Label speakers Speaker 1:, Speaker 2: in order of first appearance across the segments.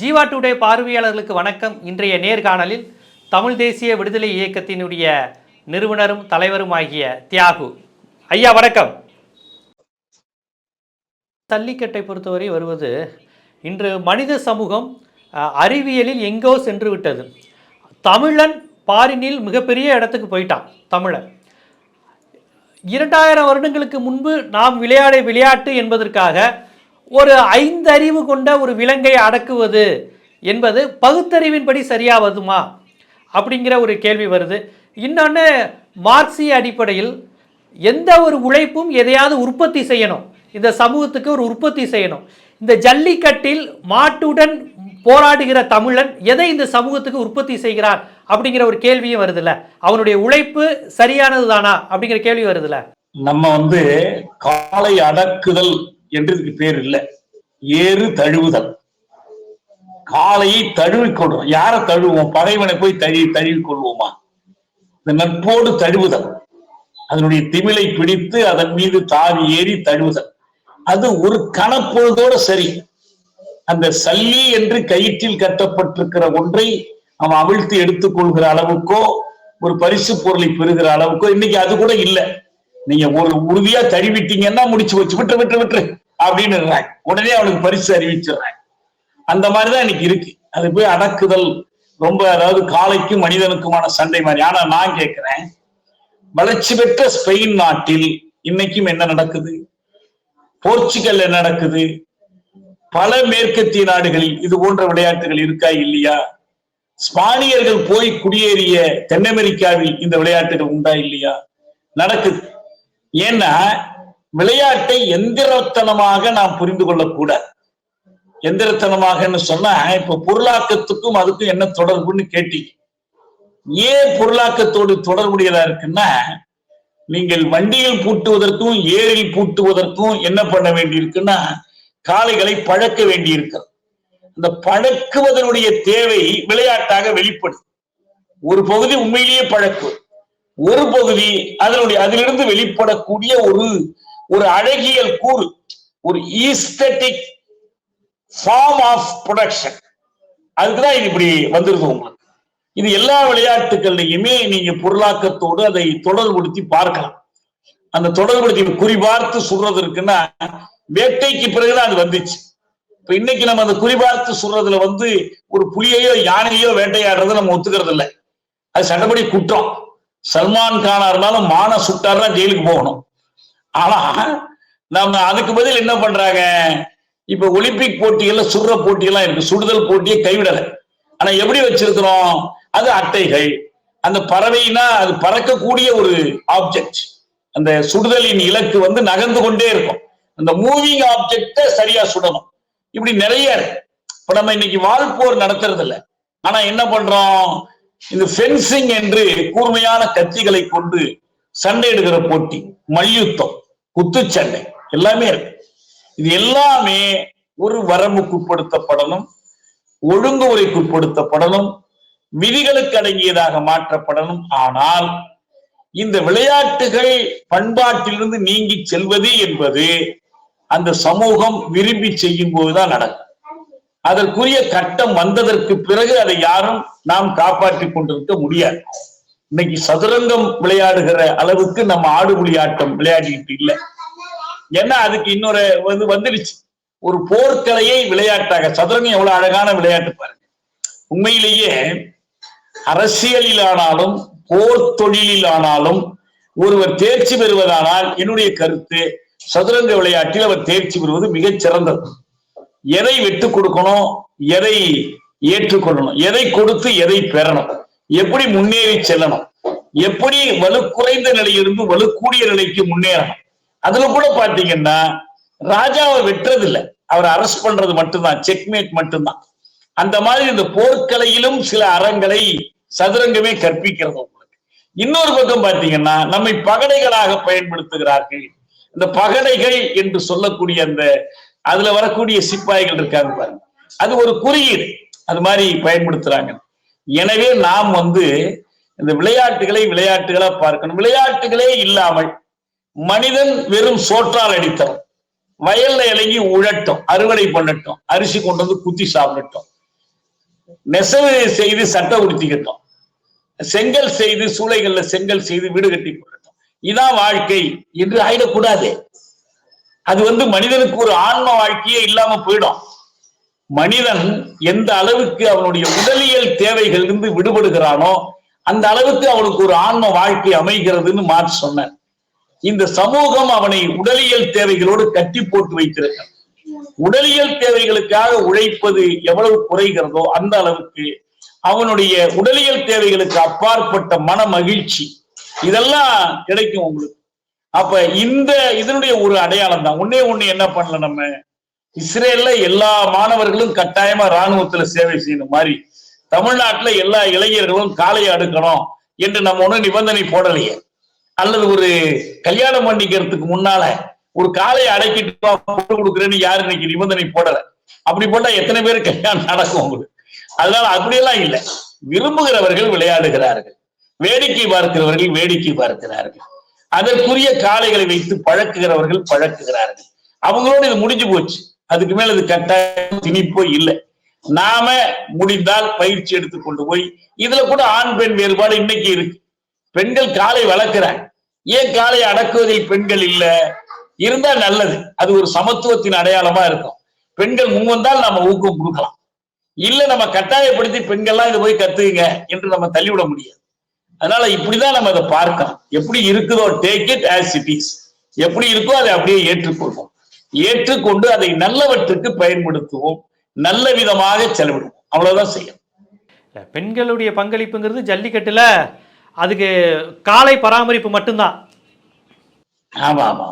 Speaker 1: Jeeva today பார்வையாளர்களுக்கு வணக்கம் இன்றைய நேர்காணலில் தமிழ் தேசிய விடுதலை இயக்கத்தினுடைய நிறுவனரும் தலைவரும் ஆகிய தியாகு ஐயா வணக்கம் தள்ளிக்கட்டை பொறுத்தவரை வருவது இன்று மனித சமூகம் அறிவியலில் எங்கோ சென்று விட்டது தமிழன் பாரினில் மிகப்பெரிய இடத்துக்கு போயிட்டான் தமிழன் இரண்டாயிரம் வருடங்களுக்கு முன்பு நாம் விளையாட விளையாட்டு என்பதற்காக ஒரு ஐந்தறிவு கொண்ட ஒரு விலங்கை அடக்குவது என்பது பகுத்தறிவின்படி சரியாக வருமா அப்படிங்கிற ஒரு கேள்வி வருது இன்னொன்று மார்க்சிய அடிப்படையில் எந்த ஒரு உழைப்பும் எதையாவது உற்பத்தி செய்யணும் இந்த சமூகத்துக்கு ஒரு உற்பத்தி செய்யணும் இந்த ஜல்லிக்கட்டில் மாட்டுடன் போராடுகிற தமிழன் எதை இந்த சமூகத்துக்கு உற்பத்தி செய்கிறார் அப்படிங்கிற ஒரு கேள்வியும் வருதுல்ல அவனுடைய உழைப்பு சரியானது தானா அப்படிங்கிற கேள்வி வருதுல்ல
Speaker 2: நம்ம வந்து காலை அடக்குதல் என்று இதுக்கு பேர் இல்லை ஏறு தழுவுதல் காலையை தழுவி கொள்வோம் யாரை தழுவோம் பகைவனை போய் தழுவி தழுவி கொள்வோமா இந்த நட்போடு தழுவுதல் அதனுடைய திமிலை பிடித்து அதன் மீது தாவி ஏறி தழுவுதல் அது ஒரு கணப்பொழுதோட சரி அந்த சல்லி என்று கயிற்றில் கட்டப்பட்டிருக்கிற ஒன்றை அவன் அவிழ்த்து எடுத்துக்கொள்கிற அளவுக்கோ ஒரு பரிசு பொருளை பெறுகிற அளவுக்கோ இன்னைக்கு அது கூட இல்லை நீங்க ஒரு உறுதியா தழுவிட்டீங்கன்னா முடிச்சு வச்சு விட்டு விட்டு விட்டு அப்படின்னு உடனே அவனுக்கு பரிசு அறிவிச்சிடுறாங்க அந்த மாதிரிதான் இன்னைக்கு இருக்கு அது போய் அடக்குதல் ரொம்ப அதாவது காலைக்கும் மனிதனுக்குமான சண்டை மாதிரி ஆனா நான் கேட்கிறேன் வளர்ச்சி பெற்ற ஸ்பெயின் நாட்டில் இன்னைக்கும் என்ன நடக்குது போர்ச்சுகல் என்ன நடக்குது பல மேற்கத்திய நாடுகளில் இது போன்ற விளையாட்டுகள் இருக்கா இல்லையா ஸ்பானியர்கள் போய் குடியேறிய தென் அமெரிக்காவில் இந்த விளையாட்டுகள் உண்டா இல்லையா நடக்குது ஏன்னா விளையாட்டை எந்திரத்தனமாக நாம் புரிந்து கொள்ளக்கூடாது எந்திரத்தனமாகன்னு சொன்னா இப்ப பொருளாக்கத்துக்கும் அதுக்கும் என்ன தொடர்புன்னு கேட்டீங்க ஏன் பொருளாக்கத்தோடு தொடர்புடையதா இருக்குன்னா நீங்கள் வண்டியில் பூட்டுவதற்கும் ஏரில் பூட்டுவதற்கும் என்ன பண்ண வேண்டியிருக்குன்னா காளைகளை பழக்க வேண்டியிருக்கிறது அந்த பழக்குவதனுடைய தேவை விளையாட்டாக வெளிப்படும் ஒரு பகுதி உண்மையிலேயே பழக்கு ஒரு பகுதி அதனுடைய அதிலிருந்து வெளிப்படக்கூடிய ஒரு ஒரு அழகியல் கூறு ஒரு ஈஸ்தட்டிக் ஃபார்ம் ஆஃப் ப்ரொடக்ஷன் அதுக்குதான் இது இப்படி வந்துருது உங்களுக்கு இது எல்லா விளையாட்டுகள்லையுமே நீங்க பொருளாக்கத்தோடு அதை தொடர்புபடுத்தி பார்க்கலாம் அந்த தொடர்புபடுத்தி குறிபார்த்து சொல்றது இருக்குன்னா வேட்டைக்கு பிறகுதான் அது வந்துச்சு இப்ப இன்னைக்கு நம்ம அந்த குறிபார்த்து சொல்றதுல வந்து ஒரு புலியையோ யானையோ வேட்டையாடுறதை நம்ம ஒத்துக்கிறது இல்லை அது சட்டப்படி குற்றம் சல்மான் கானா இருந்தாலும் மான சுட்டாருன்னா ஜெயிலுக்கு போகணும் ஆனா நம்ம அதுக்கு பதில் என்ன பண்றாங்க இப்ப ஒலிம்பிக் போட்டிகள்ல சுடுற போட்டியெல்லாம் இருக்கு சுடுதல் போட்டியை கைவிடல ஆனா எப்படி வச்சிருக்கிறோம் அது அட்டைகள் அந்த பறவைனா அது பறக்கக்கூடிய ஒரு ஆப்ஜெக்ட் அந்த சுடுதலின் இலக்கு வந்து நகர்ந்து கொண்டே இருக்கும் அந்த மூவிங் ஆப்ஜெக்ட சரியா சுடணும் இப்படி நிறைய இருக்கு இப்ப நம்ம இன்னைக்கு வாழ்போர் நடத்துறது இல்லை ஆனா என்ன பண்றோம் இந்த ஃபென்சிங் என்று கூர்மையான கத்திகளை கொண்டு சண்டை எடுக்கிற போட்டி மல்யுத்தம் குத்துச்சண்டை எல்லாமே இருக்கு இது எல்லாமே ஒரு வரம்புக்குட்படுத்தப்படணும் ஒழுங்குமுறைக்குட்படுத்தப்படணும் விதிகளுக்கு அடங்கியதாக மாற்றப்படணும் ஆனால் இந்த விளையாட்டுகள் பண்பாட்டிலிருந்து நீங்கி செல்வது என்பது அந்த சமூகம் விரும்பி செய்யும் போதுதான் நடக்கும் அதற்குரிய கட்டம் வந்ததற்கு பிறகு அதை யாரும் நாம் காப்பாற்றி கொண்டிருக்க முடியாது இன்னைக்கு சதுரங்கம் விளையாடுகிற அளவுக்கு நம்ம ஆடுபுலி ஆட்டம் விளையாடிட்டு இல்லை ஏன்னா அதுக்கு இன்னொரு வந்து வந்துடுச்சு ஒரு போர்க்கலையை விளையாட்டாக சதுரங்கம் எவ்வளவு அழகான விளையாட்டு பாருங்க உண்மையிலேயே அரசியலிலானாலும் போர் தொழிலானாலும் ஒருவர் தேர்ச்சி பெறுவதானால் என்னுடைய கருத்து சதுரங்க விளையாட்டில் அவர் தேர்ச்சி பெறுவது மிகச் சிறந்தது எதை விட்டு கொடுக்கணும் எதை ஏற்றுக்கொள்ளணும் எதை கொடுத்து எதை பெறணும் எப்படி முன்னேறி செல்லணும் எப்படி வலு குறைந்த நிலையிலிருந்து வலு கூடிய நிலைக்கு முன்னேறணும் அதுல கூட பாத்தீங்கன்னா ராஜாவை வெட்டுறது இல்லை அவர் அரெஸ்ட் பண்றது மட்டும்தான் செக்மேட் மட்டும்தான் அந்த மாதிரி இந்த போர்க்கலையிலும் சில அறங்களை சதுரங்கமே கற்பிக்கிறது உங்களுக்கு இன்னொரு பக்கம் பாத்தீங்கன்னா நம்மை பகடைகளாக பயன்படுத்துகிறார்கள் இந்த பகடைகள் என்று சொல்லக்கூடிய அந்த அதுல வரக்கூடிய சிப்பாய்கள் இருக்காங்க பாருங்க அது ஒரு குறியீடு அது மாதிரி பயன்படுத்துறாங்க எனவே நாம் வந்து இந்த விளையாட்டுகளை விளையாட்டுகளை பார்க்கணும் விளையாட்டுகளே இல்லாமல் மனிதன் வெறும் சோற்றால் அடித்தோம் வயல்ல இலங்கி உழட்டும் அறுவடை பண்ணட்டும் அரிசி கொண்டு வந்து குத்தி சாப்பிடட்டும் நெசவு செய்து சட்டை உடுத்திக்கட்டும் செங்கல் செய்து சூளைகள்ல செங்கல் செய்து வீடு கட்டி போடட்டும் இதான் வாழ்க்கை என்று ஆயிடக்கூடாது அது வந்து மனிதனுக்கு ஒரு ஆன்ம வாழ்க்கையே இல்லாம போயிடும் மனிதன் எந்த அளவுக்கு அவனுடைய உடலியல் தேவைகள் இருந்து விடுபடுகிறானோ அந்த அளவுக்கு அவனுக்கு ஒரு ஆன்ம வாழ்க்கை அமைகிறதுன்னு மாற்றி சொன்னேன் இந்த சமூகம் அவனை உடலியல் தேவைகளோடு கட்டி போட்டு வைத்திருக்கிறான் உடலியல் தேவைகளுக்காக உழைப்பது எவ்வளவு குறைகிறதோ அந்த அளவுக்கு அவனுடைய உடலியல் தேவைகளுக்கு அப்பாற்பட்ட மன மகிழ்ச்சி இதெல்லாம் கிடைக்கும் உங்களுக்கு அப்ப இந்த இதனுடைய ஒரு அடையாளம் தான் ஒன்னே ஒண்ணு என்ன பண்ணல நம்ம இஸ்ரேல்ல எல்லா மாணவர்களும் கட்டாயமா ராணுவத்துல சேவை செய்யணும் மாதிரி தமிழ்நாட்டுல எல்லா இளைஞர்களும் காலையை அடுக்கணும் என்று நம்ம ஒன்றும் நிபந்தனை போடலையே அல்லது ஒரு கல்யாணம் பண்ணிக்கிறதுக்கு முன்னால ஒரு காலையை அடைக்கிட்டு கொடுக்குறேன்னு யாரு இன்னைக்கு நிபந்தனை போடல அப்படி போட்டா எத்தனை பேர் கல்யாணம் நடக்கும் உங்களுக்கு அதனால அப்படியெல்லாம் இல்லை விரும்புகிறவர்கள் விளையாடுகிறார்கள் வேடிக்கை பார்க்கிறவர்கள் வேடிக்கை பார்க்கிறார்கள் அதற்குரிய காலைகளை வைத்து பழக்குகிறவர்கள் பழக்குகிறார்கள் அவங்களோட இது முடிஞ்சு போச்சு அதுக்கு மேல அது கட்டாயம் திணிப்போ இல்லை நாம முடிந்தால் பயிற்சி எடுத்து கொண்டு போய் இதுல கூட ஆண் பெண் வேறுபாடு இன்னைக்கு இருக்கு பெண்கள் காலை வளர்க்கிறாங்க ஏன் காலை அடக்குவதில் பெண்கள் இல்ல இருந்தா நல்லது அது ஒரு சமத்துவத்தின் அடையாளமா இருக்கும் பெண்கள் முன்வந்தால் நம்ம ஊக்கம் கொடுக்கலாம் இல்ல நம்ம கட்டாயப்படுத்தி பெண்கள்லாம் இதை போய் கத்துங்க என்று நம்ம தள்ளிவிட முடியாது அதனால இப்படிதான் நம்ம அதை பார்க்கணும் எப்படி இருக்குதோ take it as it is எப்படி இருக்கோ அதை அப்படியே ஏற்றுக்கொள்வோம் ஏற்றுக்கொண்டு அதை நல்லவற்றுக்கு பயன்படுத்துவோம் நல்ல விதமாக செலவிடுவோம் அவ்வளவுதான் செய்யும்
Speaker 1: பெண்களுடைய பங்களிப்புங்கிறது ஜல்லிக்கட்டுல அதுக்கு காலை பராமரிப்பு மட்டும்தான்
Speaker 2: ஆமா ஆமா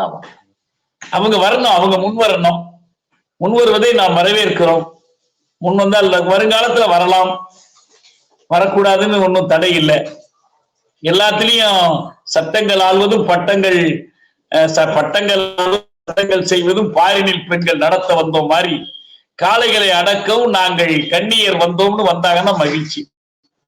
Speaker 2: ஆமா அவங்க வரணும் அவங்க முன் வரணும் முன் வருவதை நாம் வரவேற்கிறோம் முன் வந்தால் வருங்காலத்துல வரலாம் வரக்கூடாதுன்னு ஒன்றும் தடை இல்லை எல்லாத்திலையும் சட்டங்கள் ஆள்வதும் பட்டங்கள் பட்டங்கள் சட்டங்கள் செய்வதும் பாரினில் பெண்கள் நடத்த வந்தோம் மாதிரி காளைகளை அடக்கவும் நாங்கள் கண்ணியர் வந்தோம்னு வந்தாங்கன்னா மகிழ்ச்சி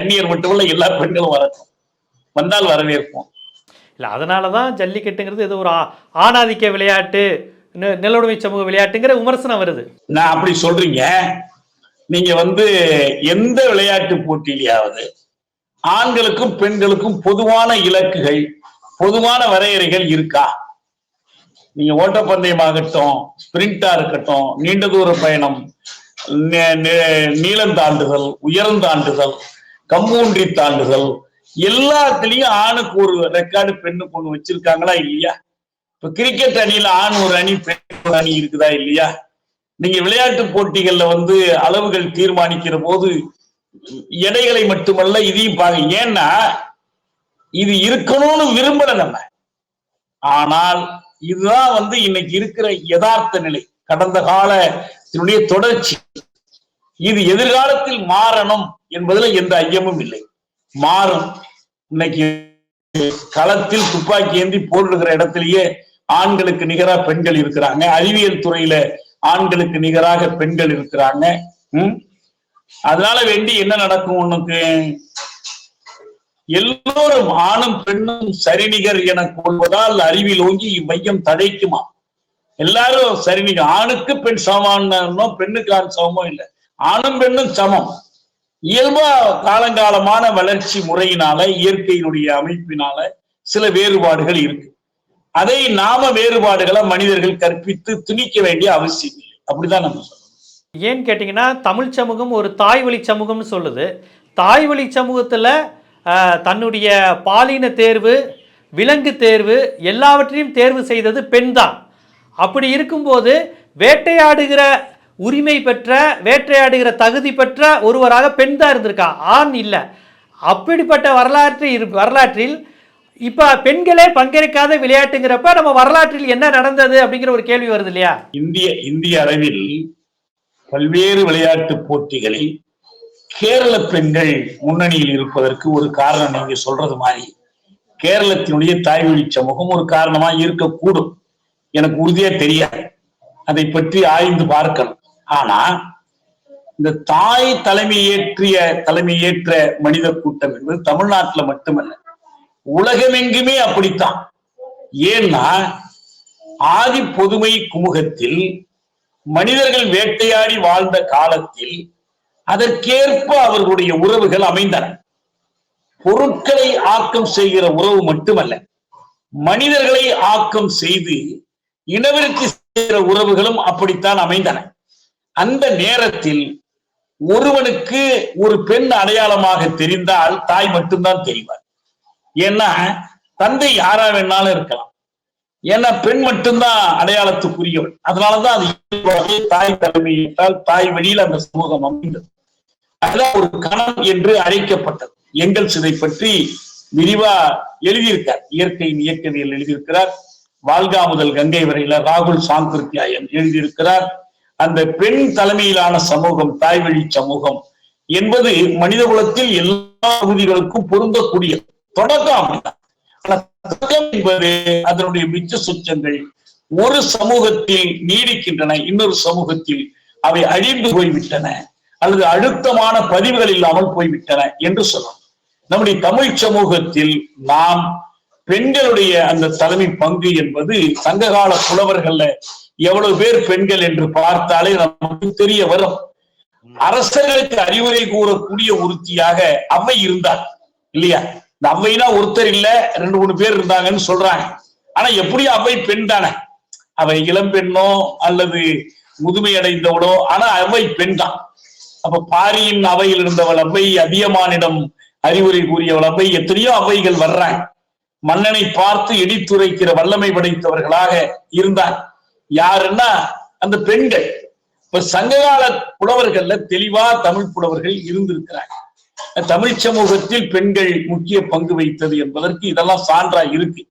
Speaker 2: கண்ணியர் மட்டுமல்ல எல்லா பெண்களும் வரட்டும் வந்தால் வரவேற்போம்
Speaker 1: இல்லை அதனாலதான் தான் ஜல்லிக்கட்டுங்கிறது ஏதோ ஒரு ஆணாதிக்க விளையாட்டு நிலவுடைமை சமூக விளையாட்டுங்கிற விமர்சனம் வருது
Speaker 2: நான் அப்படி சொல்றீங்க நீங்க வந்து எந்த விளையாட்டு போட்டியிலேயாவது ஆண்களுக்கும் பெண்களுக்கும் பொதுவான இலக்குகள் பொதுவான வரையறைகள் இருக்கா நீங்க ஓட்டப்பந்தயமாகட்டும் ஸ்பிரிண்டா இருக்கட்டும் நீண்ட தூர பயணம் நீளம் தாண்டுதல் உயரம் தாண்டுதல் கம்பூன்றி தாண்டுதல் எல்லாத்துலயும் ஆணுக்கு ஒரு ரெக்கார்டு பெண்ணு பொண்ணு வச்சிருக்காங்களா இல்லையா இப்ப கிரிக்கெட் அணியில ஆண் ஒரு அணி பெண் ஒரு அணி இருக்குதா இல்லையா நீங்க விளையாட்டு போட்டிகள்ல வந்து அளவுகள் தீர்மானிக்கிற போது எடைகளை மட்டுமல்ல இதையும் பாருங்க ஏன்னா இது இருக்கணும்னு விரும்பல நம்ம ஆனால் இதுதான் வந்து இன்னைக்கு இருக்கிற யதார்த்த நிலை கடந்த காலத்தினுடைய தொடர்ச்சி இது எதிர்காலத்தில் மாறணும் என்பதுல எந்த ஐயமும் இல்லை மாறும் இன்னைக்கு களத்தில் துப்பாக்கி ஏந்தி போடுகிற இடத்திலேயே ஆண்களுக்கு நிகராக பெண்கள் இருக்கிறாங்க அறிவியல் துறையில ஆண்களுக்கு நிகராக பெண்கள் இருக்கிறாங்க உம் அதனால வேண்டி என்ன நடக்கும் உனக்கு எல்லோரும் ஆணும் பெண்ணும் சரிநிகர் என கொள்வதால் அறிவில் ஓங்கி இவ்வையம் தழைக்குமா எல்லாரும் சரிநிகர் ஆணுக்கு பெண் சமம் பெண்ணுக்கு ஆண் சமமோ இல்லை ஆணும் பெண்ணும் சமம் இயல்பா காலங்காலமான வளர்ச்சி முறையினால இயற்கையினுடைய அமைப்பினால சில வேறுபாடுகள் இருக்கு அதை நாம வேறுபாடுகளை மனிதர்கள் கற்பித்து திணிக்க வேண்டிய அவசியம் இல்லை அப்படிதான் நம்ம சொல்லணும்
Speaker 1: ஏன்னு கேட்டீங்கன்னா தமிழ் சமூகம் ஒரு தாய் வழி சமூகம்னு சொல்லுது தாய் வழி சமூகத்துல தன்னுடைய பாலின தேர்வு விலங்கு தேர்வு எல்லாவற்றையும் தேர்வு செய்தது பெண் தான் அப்படி இருக்கும்போது வேட்டையாடுகிற உரிமை பெற்ற வேட்டையாடுகிற தகுதி பெற்ற ஒருவராக பெண் தான் இருந்திருக்கா ஆண் இல்லை அப்படிப்பட்ட வரலாற்று இரு வரலாற்றில் இப்போ பெண்களே பங்கேற்காத விளையாட்டுங்கிறப்ப நம்ம வரலாற்றில் என்ன நடந்தது அப்படிங்கிற ஒரு கேள்வி வருது இல்லையா
Speaker 2: இந்திய இந்திய அளவில் பல்வேறு விளையாட்டு போட்டிகளில் கேரள பெண்கள் முன்னணியில் இருப்பதற்கு ஒரு காரணம் நீங்க சொல்றது மாதிரி கேரளத்தினுடைய தாய்மொழி சமூகம் ஒரு காரணமா இருக்கக்கூடும் எனக்கு உறுதியா தெரியாது அதை பற்றி ஆய்ந்து பார்க்கணும் ஆனா இந்த தாய் தலைமை ஏற்றிய தலைமை ஏற்ற மனித கூட்டம் என்பது தமிழ்நாட்டில் மட்டுமல்ல உலகமெங்குமே அப்படித்தான் ஏன்னா ஆதி பொதுமை குமுகத்தில் மனிதர்கள் வேட்டையாடி வாழ்ந்த காலத்தில் அதற்கேற்ப அவர்களுடைய உறவுகள் அமைந்தன பொருட்களை ஆக்கம் செய்கிற உறவு மட்டுமல்ல மனிதர்களை ஆக்கம் செய்து இனவிற்கு செய்கிற உறவுகளும் அப்படித்தான் அமைந்தன அந்த நேரத்தில் ஒருவனுக்கு ஒரு பெண் அடையாளமாக தெரிந்தால் தாய் மட்டும்தான் தெரிவார் ஏன்னா தந்தை யாரா வேணாலும் இருக்கலாம் ஏன்னா பெண் மட்டும்தான் அடையாளத்துக்குரியவன் அதனாலதான் அது தாய் தலைமை என்றால் தாய் வழியில் அந்த சமூகம் அமைந்தது அது ஒரு கணம் என்று அழைக்கப்பட்டது எங்கள் இதை பற்றி விரிவா எழுதியிருக்கார் இயற்கையின் இயக்கவியல் எழுதியிருக்கிறார் வாழ்கா முதல் கங்கை வரையில ராகுல் சாந்திருத்தியாயம் எழுதியிருக்கிறார் அந்த பெண் தலைமையிலான சமூகம் தாய்வழி சமூகம் என்பது மனித குலத்தில் எல்லா பகுதிகளுக்கும் பொருந்தக்கூடிய தொடக்கம் என்பது அதனுடைய மிச்ச சுச்சங்கள் ஒரு சமூகத்தில் நீடிக்கின்றன இன்னொரு சமூகத்தில் அவை அழிந்து போய்விட்டன அல்லது அழுத்தமான பதிவுகள் இல்லாமல் போய்விட்டன என்று சொல்லலாம் நம்முடைய தமிழ் சமூகத்தில் நாம் பெண்களுடைய அந்த தலைமை பங்கு என்பது சங்ககால புலவர்கள்ல எவ்வளவு பேர் பெண்கள் என்று பார்த்தாலே நமக்கு தெரிய வரும் அரசர்களுக்கு அறிவுரை கூறக்கூடிய உறுத்தியாக அவை இருந்தார் இல்லையா இந்த அவைனா ஒருத்தர் இல்ல ரெண்டு மூணு பேர் இருந்தாங்கன்னு சொல்றாங்க ஆனா எப்படியும் அவை பெண் தானே அவை இளம்பெண்ணோ அல்லது முதுமை அடைந்தவளோ ஆனா அவை பெண் தான் அப்ப பாரியின் அவையில் இருந்தவள் அவை அதியமானிடம் அறிவுரை கூறியவள் அவை எத்தனையோ அவைகள் வர்றாங்க மன்னனை பார்த்து இடித்துரைக்கிற வல்லமை படைத்தவர்களாக இருந்தார் யாருன்னா அந்த பெண்கள் இப்ப சங்ககால புலவர்கள்ல தெளிவா தமிழ் புலவர்கள் இருந்திருக்கிறாங்க தமிழ் சமூகத்தில் பெண்கள் முக்கிய பங்கு வகித்தது என்பதற்கு இதெல்லாம் சான்றா இருக்கு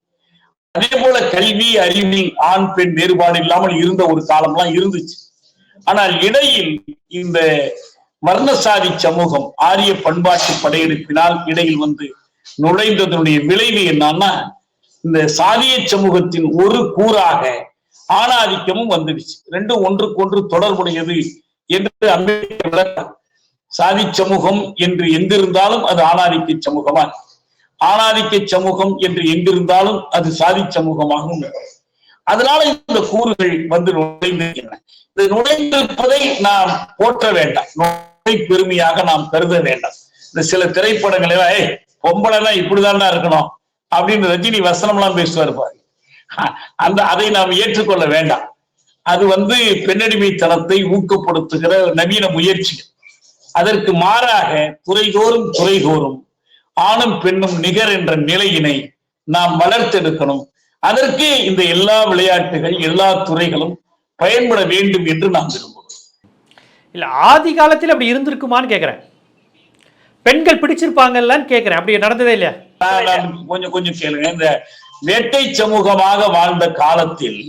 Speaker 2: அதே போல கல்வி அறிவில் ஆண் பெண் வேறுபாடு இல்லாமல் இருந்த ஒரு காலம்லாம் இருந்துச்சு ஆனால் இடையில் இந்த வர்ணசாதி சமூகம் ஆரிய பண்பாட்டு படையெடுப்பினால் இடையில் வந்து நுழைந்ததனுடைய விளைவு என்னன்னா இந்த சாதிய சமூகத்தின் ஒரு கூறாக ஆணாதிக்கமும் வந்துடுச்சு ரெண்டும் ஒன்றுக்கொன்று தொடர்புடையது என்று அம்பேத்கர் சாதி சமூகம் என்று எங்கிருந்தாலும் அது ஆணாதிக்க சமூகமா ஆணாதிக்க சமூகம் என்று எங்கிருந்தாலும் அது சாதி சமூகமாகவும் அதனால இந்த கூறுகள் வந்து நுழைந்திருக்கின்றன இந்த நுழைந்திருப்பதை நாம் போற்ற வேண்டாம் பெருமையாக நாம் கருத வேண்டும் இந்த சில திரைப்படங்களே ஏய் பொம்பளைனா இப்படிதான் இருக்கணும் அப்படின்னு ரஜினி வசனம் எல்லாம் பேசுவார் பாரு அந்த அதை நாம் ஏற்றுக்கொள்ள வேண்டாம் அது வந்து பெண்ணடிமைத்தனத்தை ஊக்கப்படுத்துகிற நவீன முயற்சி அதற்கு மாறாக துறைதோறும் துறைதோறும் ஆணும் பெண்ணும் நிகர் என்ற நிலையினை நாம் வளர்த்தெடுக்கணும் அதற்கு இந்த எல்லா விளையாட்டுகள் எல்லா துறைகளும் பயன்பட வேண்டும் என்று நாம் விரும்புகிறோம்
Speaker 1: இல்லை ஆதி காலத்தில் அப்படி இருந்திருக்குமான்னு கேட்குறேன் பெண்கள் பிடிச்சிருப்பாங்கல்லான்னு கேட்குறேன் அப்படி நடந்ததே
Speaker 2: இல்லையா கொஞ்சம் கொஞ்சம் கேளுங்க இந்த வேட்டை சமூகமாக வாழ்ந்த காலத்தில்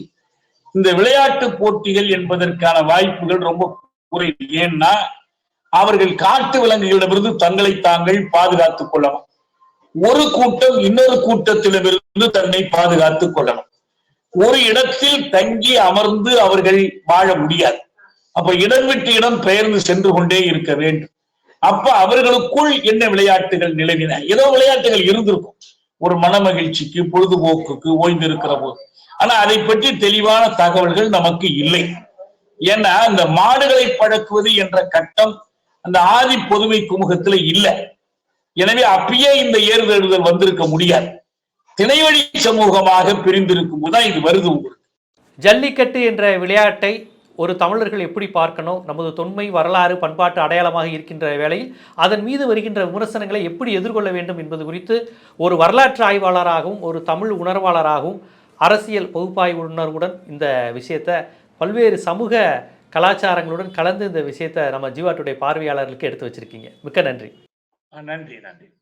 Speaker 2: இந்த விளையாட்டு போட்டிகள் என்பதற்கான வாய்ப்புகள் ரொம்ப குறைவு ஏன்னா அவர்கள் காட்டு விலங்குகளிடமிருந்து தங்களை தாங்கள் பாதுகாத்துக் கொள்ளலாம் ஒரு கூட்டம் இன்னொரு கூட்டத்திடமிருந்து தன்னை பாதுகாத்துக் கொள்ளலாம் ஒரு இடத்தில் தங்கி அமர்ந்து அவர்கள் வாழ முடியாது அப்ப இடம் விட்டு இடம் பெயர்ந்து சென்று கொண்டே இருக்க வேண்டும் அப்ப அவர்களுக்குள் என்ன விளையாட்டுகள் நிலவின ஏதோ விளையாட்டுகள் இருந்திருக்கும் ஒரு மன மகிழ்ச்சிக்கு பொழுதுபோக்குக்கு ஓய்ந்து இருக்கிற போது ஆனா அதை பற்றி தெளிவான தகவல்கள் நமக்கு இல்லை ஏன்னா இந்த மாடுகளை பழக்குவது என்ற கட்டம் அந்த ஆதி பொதுமை குமுகத்துல இல்லை எனவே அப்பயே இந்த ஏறுதழுதல் வந்திருக்க முடியாது திணைவழி சமூகமாக பிரிந்திருக்கும் போதுதான் இது வருது உங்களுக்கு
Speaker 1: ஜல்லிக்கட்டு என்ற விளையாட்டை ஒரு தமிழர்கள் எப்படி பார்க்கணும் நமது தொன்மை வரலாறு பண்பாட்டு அடையாளமாக இருக்கின்ற வேளையில் அதன் மீது வருகின்ற விமர்சனங்களை எப்படி எதிர்கொள்ள வேண்டும் என்பது குறித்து ஒரு வரலாற்று ஆய்வாளராகவும் ஒரு தமிழ் உணர்வாளராகவும் அரசியல் பகுப்பாய்வு உணர்வுடன் இந்த விஷயத்தை பல்வேறு சமூக கலாச்சாரங்களுடன் கலந்து இந்த விஷயத்தை நம்ம ஜீவாட்டுடைய பார்வையாளர்களுக்கு எடுத்து வச்சுருக்கீங்க மிக்க நன்றி நன்றி நன்றி